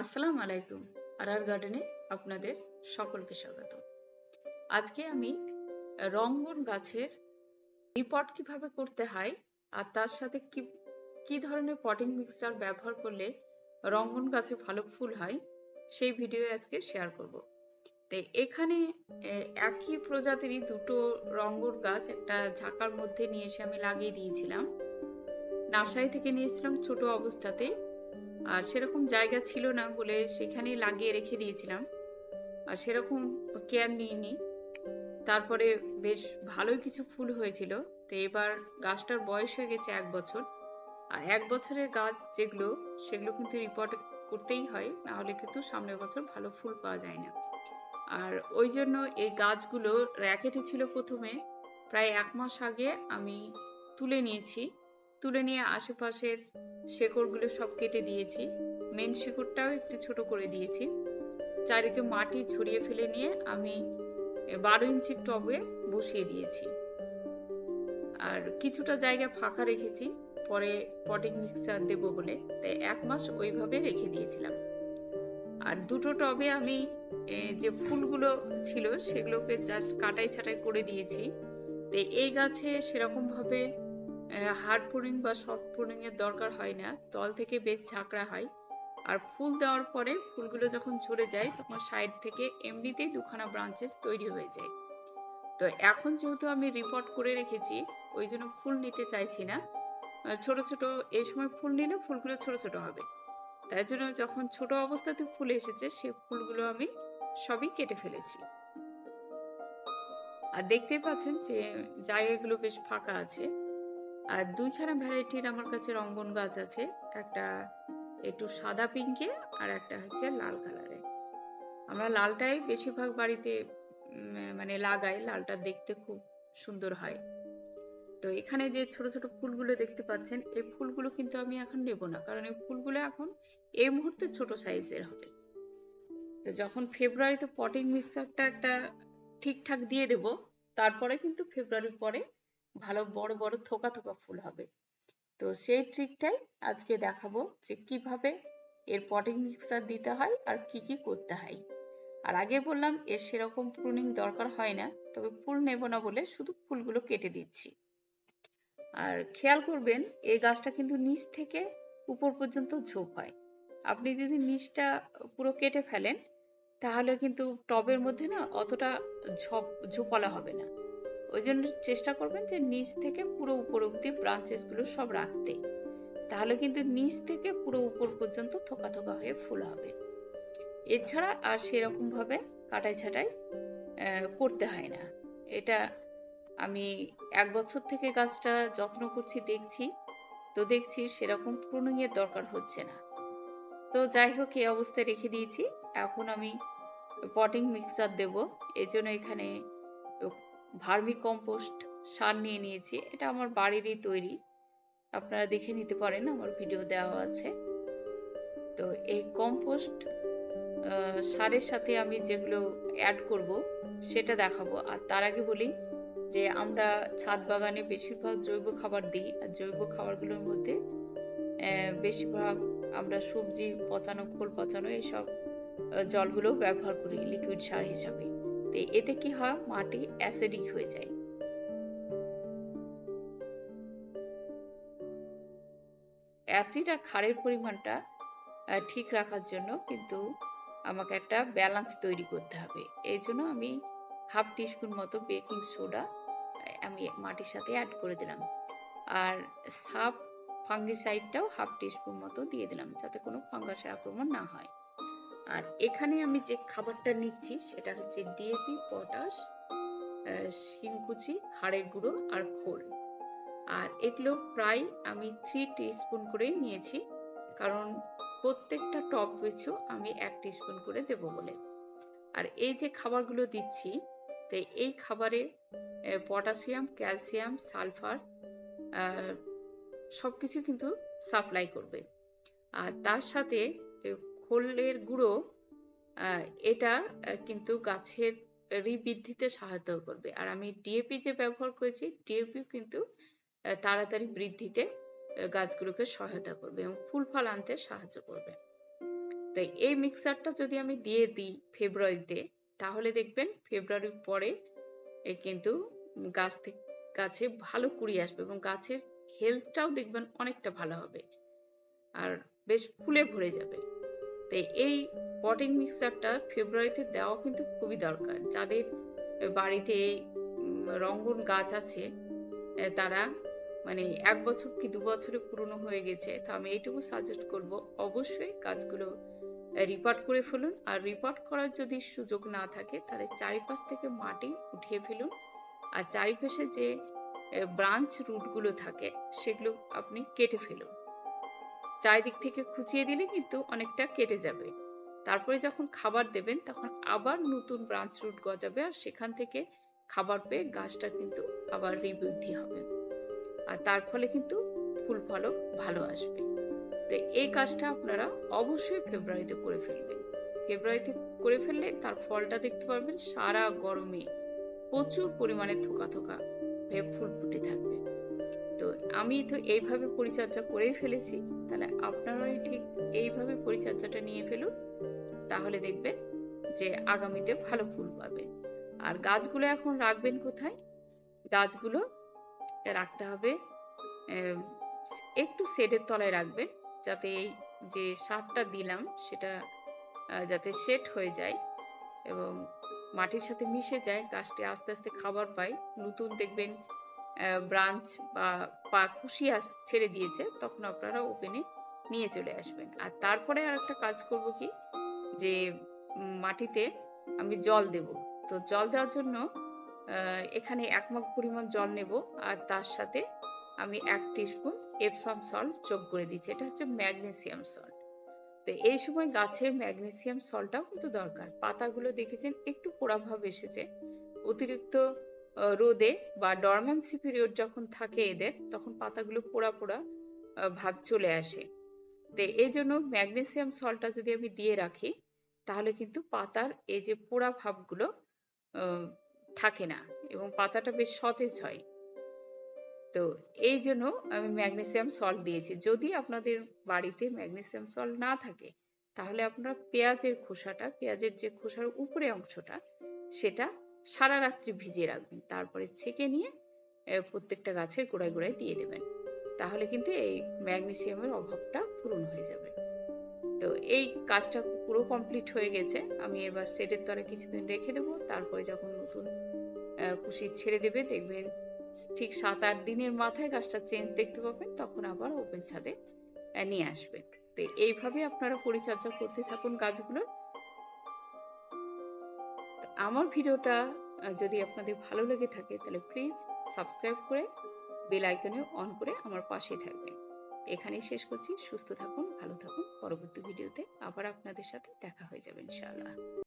আসসালামু আলাইকুম। আরআর গার্ডেনে আপনাদের সকলকে স্বাগত। আজকে আমি রঙ্গন গাছের রিপট কীভাবে করতে হয় আর তার সাথে কি কি ধরনের পটিং মিক্সচার ব্যবহার করলে রঙ্গন গাছে ভালো ফুল হয় সেই ভিডিও আজকে শেয়ার করব। তো এখানে একই প্রজাতিরই দুটো রঙ্গন গাছ একটা ঝাঁকার মধ্যে নিয়ে এসে আমি লাগিয়ে দিয়েছিলাম। নার্সারি থেকে নিয়েছিলাম ছোট অবস্থাতে আর সেরকম জায়গা ছিল না বলে সেখানে লাগিয়ে রেখে দিয়েছিলাম। আর সেরকম কেয়ার নিইনি। তারপরে বেশ ভালোই কিছু ফুল হয়েছিল। তো এবার গাছটার বয়স হয়ে গেছে এক বছর। আর এক বছরের গাছ যেগুলো, সেগুলো কিন্তু রিপোর্ট করতেই হয়। না হলে কিন্তু সামনের বছর ভালো ফুল পাওয়া যায় না। আর ওই জন্য এই গাছগুলো র্যাকেটে ছিল প্রথমে। প্রায় এক মাস আগে আমি তুলে নিয়েছি। তুলে নিয়ে আশেপাশের শেকড়গুলো সব কেটে দিয়েছি। মেন শিকড়টাও একটু ছোট করে দিয়েছি। চারিদিকে মাটি ছড়িয়ে ফেলে নিয়ে আমি বারো ইঞ্চি টবে বসিয়ে দিয়েছি। আর কিছুটা জায়গা ফাঁকা রেখেছি, পরে পটিং মিক্সচার দেব বলে, তাই এক মাস ওইভাবে রেখে দিয়েছিলাম। আর দুটো টবে আমি যে ফুলগুলো ছিল, সেগুলোকে জাস্ট কাটাই ছাটাই করে দিয়েছি। তো এই গাছে সেরকম ভাবে হার্ড পুরিং বা সফট পুরিং এর দরকার হয় না। তল থেকে বেশ ঝাঁকড়া হয়। আর ফুল দেওয়ার পরে ফুলগুলো যখন ঝরে যায়, তখন সাইড থেকে এমনিতেই দুখানা ব্রাঞ্চেস তৈরি হয়ে যায়। তো এখন যেহেতু আমি রিপোর্ট করে রেখেছি, ওই জন্য ফুল নিতে চাইছি না। ছোট ছোট, এই সময় ফুল নিলে ফুলগুলো ছোট ছোট হবে। তাই জন্য যখন ছোট অবস্থাতে ফুল এসেছে সেই ফুলগুলো আমি সবই কেটে ফেলেছি। আর দেখতেই পাচ্ছেন যে জায়গাগুলো বেশ ফাঁকা আছে। আর দুইখানা ভ্যারাইটির আমার কাছে রঙ্গন গাছ আছে। একটা একটু সাদা পিঙ্কে আর একটা হচ্ছে লাল কালারে আমরা লালটাই বেশিরভাগ বাড়িতে মানে লাগাই। লালটা দেখতে খুব সুন্দর হয়। তো এখানে যে ছোট ছোট ফুলগুলো দেখতে পাচ্ছেন, এই ফুলগুলো কিন্তু আমি এখন নেব না। কারণ এই ফুলগুলো এখন এই মুহূর্তে ছোট সাইজের হবে। তো যখন ফেব্রুয়ারিতে পটিং মিক্সারটা একটা ঠিকঠাক দিয়ে দেব, তারপরে কিন্তু ফেব্রুয়ারির পরে ভালো বড় বড় থোকা থোকা ফুল হবে। তো সেই ট্রিকটাই আজকে দেখাবো যে কীভাবে এর পটিং মিক্সচার দিতে হয় আর কি কি করতে হয়। আর আগে বললাম এর সেরকম প্রুনিং দরকার হয় না, তবে ফুল নেব না বলে শুধু ফুলগুলো কেটে দিচ্ছি। আর খেয়াল করবেন, এই গাছটা কিন্তু নিচ থেকে উপর পর্যন্ত ঝোপ হয়। আপনি যদি নিচটা পুরো কেটে ফেলেন, তাহলে কিন্তু টবের মধ্যে না অতটা ঝোপ, ঝোপালা হবে না। ওই জন্য চেষ্টা করবেন যে নিচ থেকে পুরো উপর অব্দি ব্রাঞ্চেসগুলো সব রাখতে। তাহলে কিন্তু নিচ থেকে পুরো উপর পর্যন্ত থোকা থোকা হয়ে ফুল হবে। এছাড়া আর সেরকম ভাবে কাটাই ছাটাই করতে হয় না। এটা আমি এক বছর থেকে গাছটা যত্ন করছি, দেখছি। তো দেখছি সেরকম প্রুনিং এর দরকার হচ্ছে না। তো যাই হোক, এই অবস্থায় রেখে দিয়েছি। এখন আমি পটিং মিক্সচার দেব। এই জন্য এখানে ভার্মি কম্পোস্ট সার নিয়ে নিয়েছি। এটা আমার বাড়িরই তৈরি। আপনারা দেখে নিতে পারেন, আমার ভিডিও দেওয়া আছে। তো এই কম্পোস্ট সারের সাথে আমি যেগুলো অ্যাড করব, সেটা দেখাবো। আর তার আগে বলি যে আমরা ছাদ বাগানে বেশিরভাগ জৈব খাবার দিই। আর জৈব খাবারগুলোর মধ্যে বেশিরভাগ আমরা সবজি, পচানো খোল পচানো, এইসব জলগুলো ব্যবহার করি লিকুইড সার হিসাবে। তো এতে কি হয়? মাটি অ্যাসিডিক হয়ে যায়। অ্যাসিড আর ক্ষারের পরিমাণটা ঠিক রাখার জন্য কিন্তু আমাকে একটা ব্যালেন্স তৈরি করতে হবে। এই জন্য আমি হাফ টিস্পুন মতো বেকিং সোডা আমি মাটির সাথে অ্যাড করে দিলাম। আর সাব ফাঙ্গিসাইডটাও হাফ টিস্পুন মতো দিয়ে দিলাম, যাতে কোনো ফাঙ্গাসের আক্রমণ না হয়। আর এখানে আমি যে খাবারটা নিচ্ছি, সেটা হচ্ছে ডিএপি, পটাশ শিংকুচি, হাড়ের গুঁড়ো আর খোল। আর এগুলো প্রায় আমি থ্রি টিস্পুন করে নিয়েছি, কারণ প্রত্যেকটা টপ পিছু আমি এক টিস্পুন করে দেব বলে। আর এই যে খাবারগুলো দিচ্ছি, তো এই খাবারে পটাশিয়াম, ক্যালসিয়াম, সালফার সবকিছু কিন্তু সাপ্লাই করবে। আর তার সাথে খোলের গুঁড়ো এটা কিন্তু গাছের রিবৃদ্ধিতে সাহায্য করবে। আর আমি ডিএপি যে ব্যবহার করেছি ডিএপি কিন্তু তাড়াতাড়ি বৃদ্ধিতে গাছগুলোকে সহায়তা করবে এবং ফুল ফল আনতে সাহায্য করবে। তো এই মিক্সারটা যদি আমি দিয়ে দিই ফেব্রুয়ারিতে, তাহলে দেখবেন ফেব্রুয়ারির পরে কিন্তু গাছ থেকে গাছে ভালো কুড়ি আসবে এবং গাছের হেলথটাও দেখবেন অনেকটা ভালো হবে। আর বেশ ফুলে ভরে যাবে। তো এই পটিং মিক্সচারটা ফেব্রুয়ারিতে দেওয়া কিন্তু খুবই দরকার। যাদের বাড়িতে রঙ্গন গাছ আছে তারা মানে এক বছর কি দু বছরে পুরনো হয়ে গেছে, তো আমি এইটুকু সাজেস্ট করব। অবশ্যই গাছগুলো রিপোর্ট করে ফেলুন। আর রিপোর্ট করার যদি সুযোগ না থাকে, তাহলে চারিপাশ থেকে মাটি উঠিয়ে ফেলুন। আর চারিপাশে যে ব্রাঞ্চ রুটগুলো থাকে, সেগুলো আপনি কেটে ফেলুন। চারিদিক থেকে খুঁচিয়ে দিলে কিন্তু অনেকটা কেটে যাবে। তারপরে যখন খাবার দেবেন, তখন আবার নতুন ব্রাঞ্চ রুট গজাবে আর সেখান থেকে খাবার পেয়ে গাছটা কিন্তু আবার রিবৃদ্ধি হবে। আর তার ফলে কিন্তু ফুল ফলও ভালো আসবে। তো এই কাজটা আপনারা অবশ্যই ফেব্রুয়ারিতে করে ফেলবেন। ফেব্রুয়ারিতে করে ফেললে তার ফলটা দেখতে পারবেন সারা গরমে প্রচুর পরিমাণে থোকা থোকা হয়ে ফুল ফুটে থাকবে তো আমি তো এইভাবে পরিচর্যা করেই ফেলেছি, তাহলে আপনারাও ঠিক এইভাবে পরিচর্যাটা নিয়ে ফেলুন, তাহলে দেখবেন যে আগামীতে ভালো ফুল পাবেন আর গাছগুলো এখন রাখবেন কোথায়? গাছগুলো রাখতে হবে একটু শেডের তলায় রাখবেন, যাতে এই যে সারটা দিলাম সেটা যাতে সেট হয়ে যায় এবং মাটির সাথে মিশে যায়, গাছটি আস্তে আস্তে খাবার পায়। নতুন দেখবেন ব্রাঞ্চ বা পা কুশি আস ছেড়ে দিয়েছে, তখন আপনারা ওপেনে নিয়ে চলে আসবেন। আর তারপরে আর একটা কাজ করব কি? যে মাটিতে আমি জল দেব। তো জল দেওয়ার জন্য এখানে এক মগ পরিমাণ জল নেব, আর তার সাথে আমি এক টিস্পুন এপসাম সল্ট যোগ করে দিচ্ছি। এটা হচ্ছে ম্যাগনেসিয়াম সল্ট তো এই সময় গাছের ম্যাগনেসিয়াম সল্টটাও কিন্তু দরকার। পাতাগুলো দেখেছেন, একটু পোড়া ভাব এসেছে। অতিরিক্ত রোদে বা ডরম্যান্সি পিরিয়ড যখন থাকে এদের, তখন পাতাগুলো পোড়া পোড়া ভাব চলে আসে। তো এই জন্য ম্যাগনেসিয়াম সল্টটা যদি আমি দিয়ে রাখি, তাহলে কিন্তু পাতার এই যে পোড়া ভাবগুলো থাকে না এবং পাতাটা বেশ সতেজ হয়। তো এই জন্য আমি ম্যাগনেসিয়াম সল্ট দিয়েছি। যদি আপনাদের বাড়িতে ম্যাগনেসিয়াম সল্ট না থাকে, তাহলে আপনারা পেঁয়াজের খোসাটা, পেঁয়াজের যে খোসার উপরে অংশটা, সেটা সারা রাত্রি ভিজিয়ে রাখবেন। তারপরে ছেঁকে নিয়ে প্রত্যেকটা গাছের গোড়ায় গোড়ায় দিয়ে দেবেন। তাহলে কিন্তু এই ম্যাগনেসিয়ামের অভাবটা পূরণ হয়ে যাবে। তো এই কাজটা পুরো কমপ্লিট হয়ে গেছে। আমি এবার সেটের তলে কিছুদিন রেখে দেবো। তারপরে যখন নতুন কুশি ছেড়ে দেবে, দেখবেন ঠিক সাত আট দিনের মাথায় গাছটা চেঞ্জ দেখতে পাবেন তখন আবার ওপেন ছাদে নিয়ে আসবেন তো এইভাবে আপনারা পরিচর্যা করতে থাকুন গাছগুলোর। আমার ভিডিওটা যদি আপনাদের ভালো লেগে থাকে, তাহলে প্লিজ সাবস্ক্রাইব করে বেল আইকনে অন করে আমার পাশেই থাকবে এখানেই শেষ করছি। সুস্থ থাকুন, ভালো থাকুন। পরবর্তী ভিডিওতে আবার আপনাদের সাথে দেখা হয়ে যাবে, ইনশাআল্লাহ।